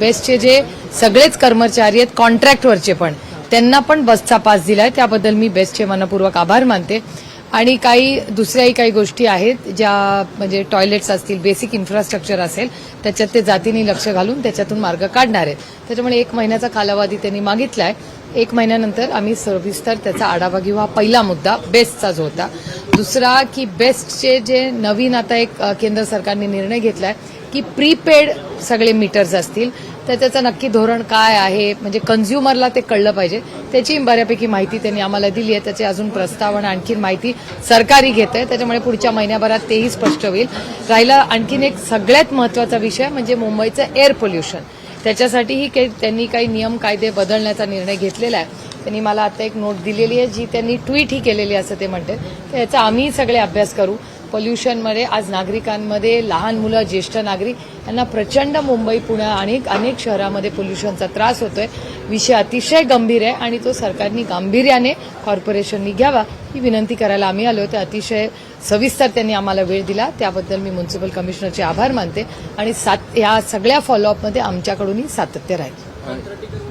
बेस्टचे जे सगळेच कर्मचारी आहेत कॉन्ट्रॅक्टवरचे पण. त्यांना पण बसचा पास दिलाय त्याबद्दल मी बेस्टचे मनपूर्वक आभार मानते. आणि काही दुसऱ्याही काही गोष्टी आहेत ज्या म्हणजे टॉयलेट्स असतील बेसिक इन्फ्रास्ट्रक्चर असेल त्याच्यात ते जातीने लक्ष घालून त्याच्यातून मार्ग काढणार आहेत. त्याच्यामुळे एक महिन्याचा कालावधी त्यांनी मागितलाय. एक महिन्यानंतर आम्ही सविस्तर त्याचा आढावा घेऊ. हा पहिला मुद्दा बेस्टचा जो होता. दुसरा की बेस्टचे जे नवीन आता एक केंद्र सरकारने निर्णय घेतलाय की प्रीपेड सगळे मीटर्स असतील तर त्याचं नक्की धोरण काय आहे? म्हणजे कन्झ्युमरला ते कळलं पाहिजे. त्याची बऱ्यापैकी माहिती त्यांनी आम्हाला दिली आहे. त्याची अजून प्रस्ताव आणि आणखीन माहिती सरकारी घेत आहे. त्याच्यामुळे पुढच्या महिन्याभरात तेही स्पष्ट होईल. राहिला आणखीन एक सगळ्यात महत्त्वाचा विषय म्हणजे मुंबईचं एअर पोल्युशन त्याच्यासाठीही काही त्यांनी काही नियम कायदे बदलण्याचा निर्णय घेतलेला आहे. त्यांनी मला आता एक नोट दिलेली आहे जी त्यांनी ट्विटही केलेली असं ते म्हणते तर याचा आम्ही सगळे अभ्यास करू. पोल्युशनमध्ये आज नागरिकांमध्ये लहान मुलं ज्येष्ठ नागरिक यांना प्रचंड मुंबई पुणे आणि अनेक शहरामध्ये पोल्युशनचा त्रास होतोय. विषय अतिशय गंभीर आहे आणि तो सरकारनी गांभीर्याने कॉर्पोरेशननी घ्यावा ही विनंती करायला आम्ही आलो ते अतिशय सविस्तर त्यांनी आम्हाला वेळ दिला. त्याबद्दल मी म्युन्सिपल कमिशनरचे आभार मानते आणि सात या सगळ्या फॉलोअपमध्ये आमच्याकडूनही सातत्य राहील.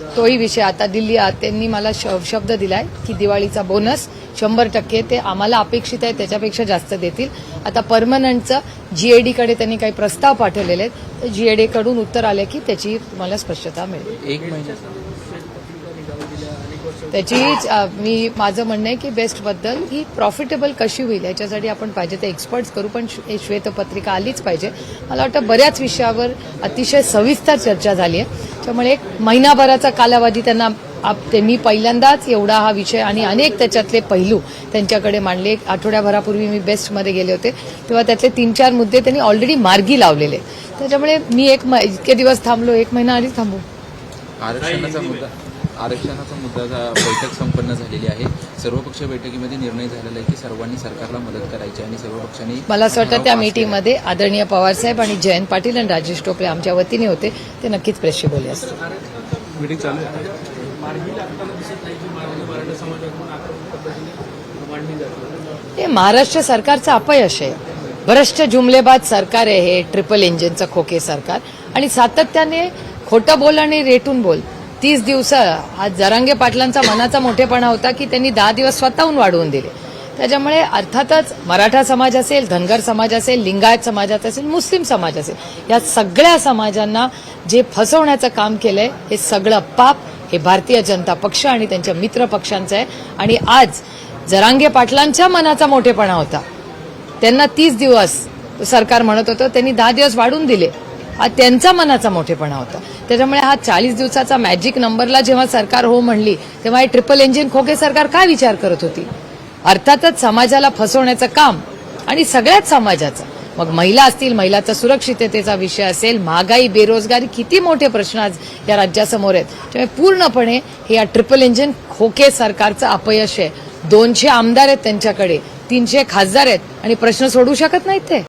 तोही विषय आता दिल्ली त्यांनी मला श- शब्द दिलाय की दिवाळीचा बोनस शंभर टक्के ते आम्हाला अपेक्षित आहे त्याच्यापेक्षा जास्त देतील. आता परमनंटचं जीएडीकडे त्यांनी काही प्रस्ताव पाठवलेले आहेत. तर जीएडीकडून उत्तर आले की त्याची मला स्पष्टता मिळेल. एक महिन्याचा त्याची मी माझं म्हणणं आहे की बेस्टबद्दल ही प्रॉफिटेबल कशी होईल याच्यासाठी आपण पाहिजे ते एक्सपर्ट्स करू पण श्वेतपत्रिका आलीच पाहिजे. मला वाटतं बऱ्याच विषयावर अतिशय सविस्तर चर्चा झाली आहे. त्यामुळे एक महिनाभराचा कालावधी त्यांना आप- त्यांनी पहिल्यांदाच एवढा हा विषय आणि अनेक त्याच्यातले पैलू त्यांच्याकडे मांडले. एक आठवड्याभरापूर्वी मी बेस्टमध्ये गेले होते तेव्हा त्यातले तीन चार मुद्दे त्यांनी ऑलरेडी मार्गी लावलेले. त्याच्यामुळे मी एक म- इतके दिवस थांबलो एक महिना आधी थांबू. आरक्षणाचा मुद्दा. आरक्षणाचा मुद्दा जा- बैठक संपन्न झालेली आहे. सर्वपक्ष बैठकीमध्ये निर्णय झालेला आहे की सर्वांनी सरकारला मदत करायची आणि सर्व पक्षांनी मला असं वाटतं त्या मीटिंगमध्ये आदरणीय पवारसाहेब आणि जयंत पाटील आणि राजेश टोपे आमच्या वतीने होते. ते नक्कीच प्रेसशी बोलले असते. मीटिंग चालू आहे. हे महाराष्ट्र सरकारचं अपयश आहे. भ्रष्ट जुमलेबाज सरकार आहे हे. ट्रिपल इंजिनचं खोके सरकार. आणि सातत्याने खोटं बोल आणि रेटून बोल. तीस दिवस हा जरांगे पाटलांचा मनाचा मोठेपणा होता की त्यांनी दहा दिवस स्वतःहून वाढवून दिले. त्याच्यामुळे अर्थातच मराठा समाज असेल धनगर समाज असेल लिंगायत समाजात असेल मुस्लिम समाज असेल या सगळ्या समाजांना जे फसवण्याचं काम केलंय हे सगळं पाप हे भारतीय जनता पक्ष आणि त्यांच्या मित्र पक्षांचं आहे. आणि आज जरांगे पाटलांच्या मनाचा मोठेपणा होता. त्यांना तीस दिवस सरकार म्हणत होतं त्यांनी दहा दिवस वाढून दिले. हा त्यांचा मनाचा मोठेपणा होता. त्याच्यामुळे हा चाळीस दिवसाचा मॅजिक नंबरला जेव्हा सरकार हो म्हणली तेव्हा हे ट्रिपल इंजिन खोके सरकार काय विचार करत होती? अर्थातच समाजाला फसवण्याचं काम आणि सगळ्याच समाजाचं. मग महिला असतील महिलाचा सुरक्षिततेचा विषय असेल महागाई बेरोजगारी किती मोठे प्रश्न आज या राज्यासमोर आहेत. त्यामुळे पूर्णपणे हे या ट्रिपल इंजिन खोके सरकारचं अपयश आहे. दोनशे आमदार आहेत त्यांच्याकडे तीनशे खासदार आहेत आणि प्रश्न सोडू शकत नाहीत ते.